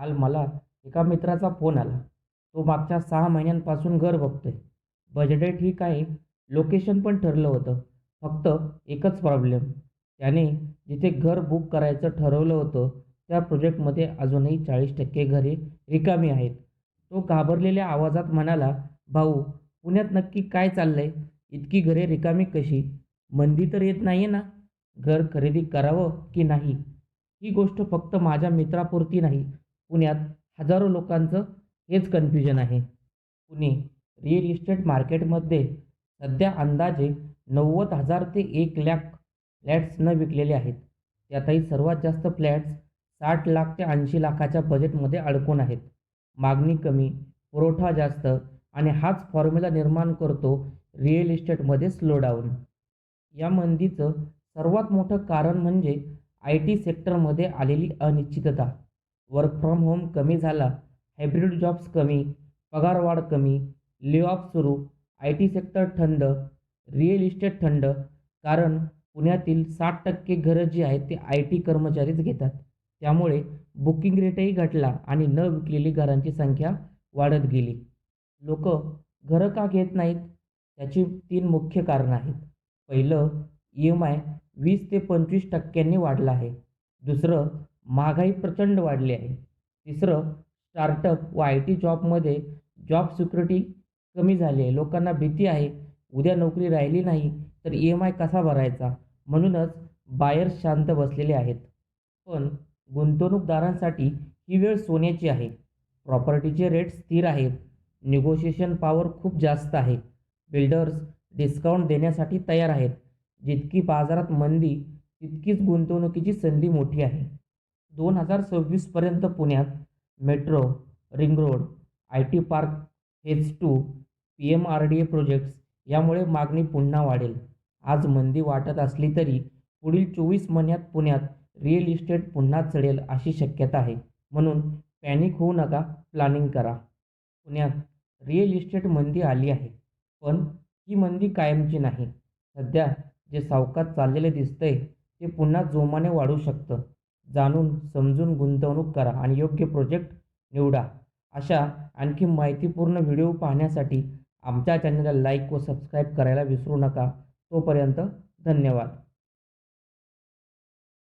काल मला एका मित्राचा फोन आला. तो मागच्या सहा महिन्यांपासून घर बघतोय. बजेटही ठीक आहे लोकेशन पण ठरलं होतं. फक्त एकच प्रॉब्लेम त्याने जिथे घर बुक करायचं ठरवलं होतं त्या प्रोजेक्टमध्ये अजूनही चाळीस टक्के घरे रिकामी आहेत. तो घाबरलेल्या आवाजात म्हणाला भाऊ पुण्यात नक्की काय चाललंय? इतकी घरे रिकामी कशी? मंदी तर येत नाही ना? घर खरेदी करावं की नाही? ही गोष्ट फक्त माझ्या मित्रापुरती नाही. पुण्यात हजारो लोकांचं हेच कन्फ्युजन आहे. पुणे रिअल इस्टेट मार्केटमध्ये सध्या अंदाजे नव्वद हजार ते एक लाख फ्लॅट्स न विकलेले आहेत. त्यातही सर्वात जास्त फ्लॅट्स साठ लाख ते ऐंशी लाखाच्या बजेटमध्ये अडकून आहेत. मागणी कमी पुरवठा जास्त आणि हाच फॉर्म्युला निर्माण करतो रिअल इस्टेटमध्ये स्लोडाऊन या मंदीचं सर्वात मोठं कारण म्हणजे आय टी सेक्टरमध्ये आलेली अनिश्चितता. वर्क फ्रॉम होम कमी झाला हायब्रिड जॉब्स कमी पगारवाढ कमी लेऑफ सुरू आय टी सेक्टर थंड रिअल इस्टेट थंड कारण पुण्यातील साठ टक्के घरं जी आहेत ते आय टी कर्मचारीच घेतात. त्यामुळे बुकिंग रेटही घटला आणि न विकलेली घरांची संख्या वाढत गेली. लोक घरं का घेत नाहीत? त्याची तीन मुख्य कारणं आहेत. पहिलं ई एम आय वीस ते पंचवीस टक्क्यांनी वाढलं आहे. दुसरं महागाई प्रचंड वाढली आहे. तिसरं स्टार्टअप व आय टी जॉबमध्ये जॉब सिक्युरिटी कमी झाली आहे. लोकांना भीती आहे उद्या नोकरी राहिली नाही तर ई एम आय कसा भरायचा? म्हणूनच बायर्स शांत बसलेले आहेत. पण गुंतवणूकदारांसाठी ही वेळ सोन्याची आहे. प्रॉपर्टीचे रेट स्थिर आहेत. निगोशिएशन पॉवर खूप जास्त आहे. बिल्डर्स डिस्काउंट देण्यासाठी तयार आहेत. जितकी बाजारात मंदी तितकीच गुंतवणुकीची संधी मोठी आहे. दोन हजार सव्वीसपर्यंत पुण्यात metro ring road I T park phase two P M R D A projects यामुळे मागणी पुन्हा वाढेल. आज मंदी वाटत असली तरी पुढील चोवीस महिन्यात पुण्यात रिअल इस्टेट पुन्हा चढेल अशी शक्यता आहे. म्हणून पॅनिक होऊ नका प्लॅनिंग करा. पुण्यात रिअल इस्टेट मंदी आली आहे पण ही मंदी कायमची नाही. सध्या जे सावकात चाललेले दिसतंय ते पुन्हा जोमाने वाढू शकतं. जाणून समजून गुंतवणूक करा आणि योग्य प्रोजेक्ट निवडा. अशा आणखी माहितीपूर्ण व्हिडिओ पाहण्यासाठी आमच्या चॅनलला लाईक व सबस्क्राईब करायला विसरू नका. तोपर्यंत धन्यवाद.